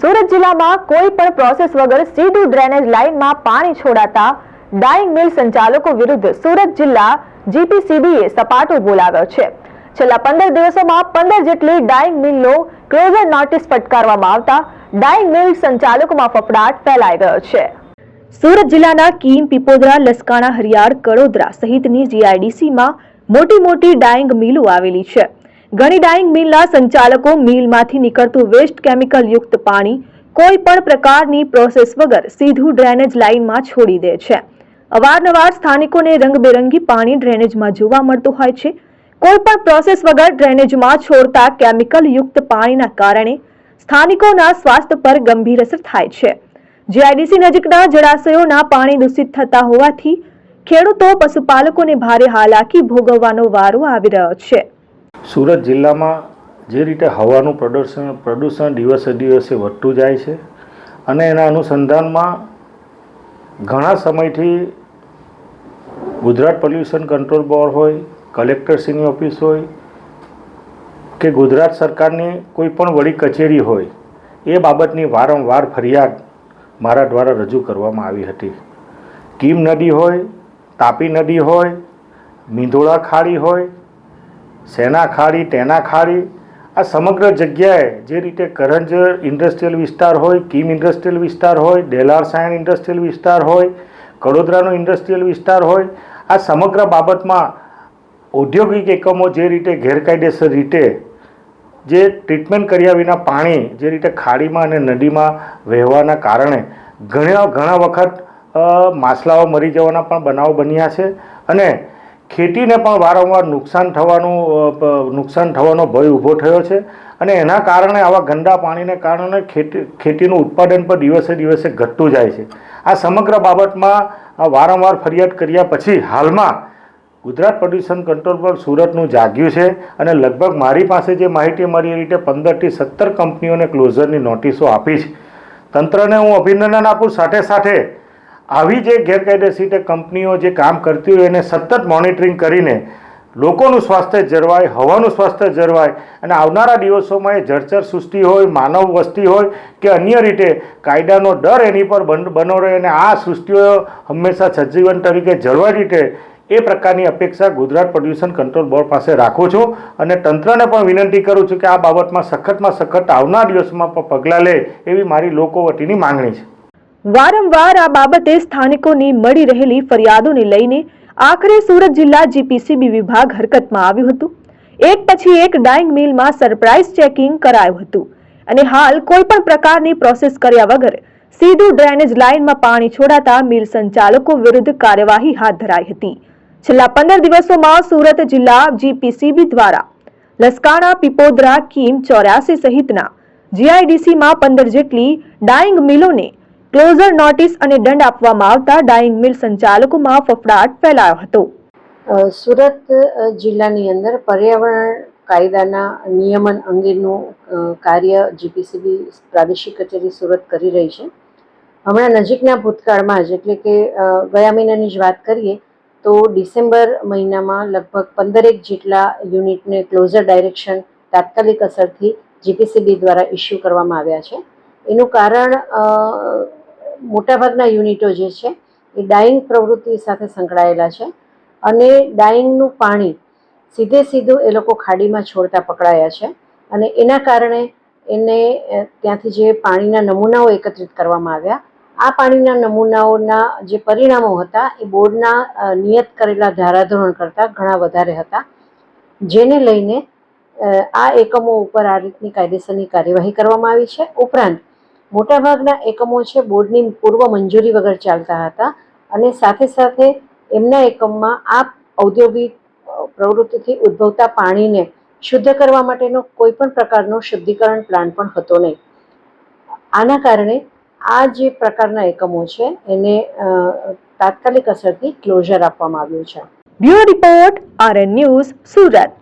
સુરત જિલ્લામાં કોઈ પણ પ્રોસેસ વગર સીધું ડ્રેનેજ લાઇનમાં પાણી છોડાતા ડાઇંગ મિલ સંચાલકો વિરુદ્ધ સુરત જિલ્લા જીપીસીબીએ સપાટો બોલાવ્યો છે. છેલ્લા પંદર દિવસોમાં પંદર જેટલી ડાઇંગ મિલનો ક્લોઝર નોટિસ ફટકારવામાં આવતા ડાઇંગ મિલ સંચાલકોમાં ફફડાટ ફેલાઈ ગયો છે. સુરત જિલ્લાના કીમ, પીપોદરા, લસકાણા હરિયાળ કડોદરા સહિતની જીઆઈડીસીમાં મોટી મોટી ડાઇંગ મિલો આવેલી છે. ઘણી ડાઇંગ મિલના સંચાલકો મિલમાંથી નીકળતું વેસ્ટ કેમિકલ યુક્ત પાણી કોઈ પણ પ્રકારની પ્રોસેસ વગર સીધું ડ્રેનેજ લાઇનમાં છોડી દે છે. અવારનવાર સ્થાનિકોને રંગબેરંગી પાણી ડ્રેનેજમાં જોવા મળતું હોય છે. કોઈ પણ પ્રોસેસ વગર ડ્રેનેજમાં છોડતા કેમિકલ યુક્ત પાણીના કારણે સ્થાનિકોના સ્વાસ્થ્ય પર ગંભીર અસર થાય છે. જીઆઈડીસી નજીકના જળાશયોના પાણી દૂષિત થતા હોવાથી ખેડૂતો, પશુપાલકોને ભારે હાલાકી ભોગવવાનો વારો આવી રહ્યો છે. સુરત જિલ્લામાં જે રીતે હવાનું પ્રદૂષણ પ્રદૂષણ દિવસે દિવસે વધતું જાય છે અને એના અનુસંધાનમાં ઘણા સમયથી ગુજરાત પોલ્યુશન કંટ્રોલ બોર્ડ હોય કલેક્ટરશ્રીની ઓફિસ હોય કે ગુજરાત સરકારની કોઈ પણ વડી કચેરી હોય, એ બાબતની વારંવાર ફરિયાદ મારા દ્વારા રજૂ કરવામાં આવી હતી. કીમ નદી હોય, તાપી નદી હોય, મીંધોળા ખાડી હોય સેના ખાડી તેના ખાડી, આ સમગ્ર જગ્યાએ જે રીતે કરંજ ઇન્ડસ્ટ્રીયલ વિસ્તાર હોય, કીમ ઇન્ડસ્ટ્રીયલ વિસ્તાર હોય, ડેલાર સાયણ ઇન્ડસ્ટ્રીયલ વિસ્તાર હોય, કડોદરાનો ઇન્ડસ્ટ્રીયલ વિસ્તાર હોય, આ સમગ્ર બાબતમાં ઔદ્યોગિક એકમો જે રીતે ગેરકાયદેસર રીતે જે ટ્રીટમેન્ટ કર્યા વિના પાણી જે રીતે ખાડીમાં અને નદીમાં વહેવાના કારણે ઘણા ઘણા વખત માછલાઓ મરી જવાના પણ બનાવો બન્યા છે. અને ખેતીને પણ વારંવાર નુકસાન થવાનું નુકસાન થવાનો ભય ઊભો થયો છે. અને એના કારણે આવા ગંદા પાણીને કારણે ખેતી, ખેતીનું ઉત્પાદન પણ દિવસે દિવસે ઘટતું જાય છે. આ સમગ્ર બાબતમાં વારંવાર ફરિયાદ કર્યા પછી હાલમાં ગુજરાત પ્રદૂષણ કંટ્રોલ બોર્ડ સુરતનું જાગ્યું છે અને લગભગ મારી પાસે જે માહિતી મળી એ રીતે પંદરથી સત્તર કંપનીઓને ક્લોઝરની નોટિસો આપી છે. તંત્રને હું અભિનંદન આપું સાથે સાથે આવી જે ગેરકાયદેસર રીતે કંપનીઓ જે કામ કરતી હોય એને સતત મોનિટરિંગ કરીને લોકોનું સ્વાસ્થ્ય જળવાય, હવાનું સ્વાસ્થ્ય જળવાય અને આવનારા દિવસોમાં એ જળચર સૃષ્ટિ હોય, માનવ વસ્તી હોય કે અન્ય રીતે કાયદાનો ડર એની પર બન રહે અને આ સૃષ્ટિઓ હંમેશા સજીવન તરીકે જળવાઈ રીતે એ પ્રકારની અપેક્ષા ગુજરાત પ્રદૂષણ કંટ્રોલ બોર્ડ પાસે રાખું છું અને તંત્રને પણ વિનંતી કરું છું કે આ બાબતમાં સખતમાં સખત આવનાર દિવસમાં પગલાં લે એવી મારી લોકો વતીની માંગણી છે. વારંવાર આ બાબતે સ્થાનિકોની મળી રહેલી ફરિયાદોને લઈને આખરે સુરત જિલ્લા જીપીસીબી વિભાગ હરકતમાં આવ્યું હતું. એક પછી એક ડાઇંગ મિલમાં સરપ્રાઇઝ ચેકિંગ કરાયું હતું. અને હાલ કોઈ પણ પ્રકારની પ્રોસેસ કર્યા વગર સીધું ડ્રેનેજ લાઇનમાં પાણી છોડાતા મિલ સંચાલકો વિરુદ્ધ કાર્યવાહી હાથ ધરાઈ હતી. છેલ્લા પંદર દિવસોમાં સુરત જિલ્લા જીપીસીબી દ્વારા લસકાણા, પીપોદરા, કીમ, ચોર્યાસી સહિતના જીઆઈડીસીમાં પંદર જેટલી ડાઇંગ મિલોને ક્લોઝર નોટિસ અને દંડ આપવામાં આવતા ડાઇંગ મિલ સંચાલકોમાં ફફડાટ ફેલાયો હતો. સુરત જિલ્લાની અંદર પર્યાવરણ કાયદાના નિયમન અંગેનું કાર્ય જીપીસીબી પ્રાદેશિક કચેરી સુરત કરી રહી છે. હમણાં નજીકના ભૂતકાળમાં, જ એટલે કે ગયા મહિનાની જ વાત કરીએ, તો ડિસેમ્બર મહિનામાં લગભગ પંદરેક જેટલા યુનિટને ક્લોઝર ડાયરેક્શન તાત્કાલિક અસરથી જીપીસીબી દ્વારા ઇસ્યુ કરવામાં આવ્યા છે. એનું કારણ મોટાભાગના યુનિટો જે છે, એ ડાઈંગ પ્રવૃત્તિ સાથે સંકળાયેલા છે અને ડાઈંગનું પાણી સીધે સીધું એ લોકો ખાડીમાં છોડતા પકડાયા છે અને એના કારણે એને ત્યાંથી જે પાણીના નમૂનાઓ એકત્રિત કરવામાં આવ્યા, આ પાણીના નમૂનાઓના જે પરિણામો હતા, એ બોર્ડના નિયત કરેલા ધારાધોરણ કરતાં ઘણા વધારે હતા, જેને લઈને આ એકમો ઉપર આ રીતની કાયદેસરની કાર્યવાહી કરવામાં આવી છે. ઉપરાંત મોટાભાગના એકમો છે બોર્ડની પૂર્વ મંજૂરી વગર ચાલતા હતા અને સાથે સાથે એમના એકમમાં આ ઔદ્યોગિક પ્રવૃત્તિથી ઉદ્ભવતા પાણીને શુદ્ધ કરવા માટેનો કોઈ પણ પ્રકારનો શુદ્ધિકરણ પ્લાન પણ હતો નહીં. આના કારણે આ જે પ્રકારના એકમો છે એને તાત્કાલિક અસરથી ક્લોઝર આપવામાં આવ્યું છે. Bureau report R N news Surat.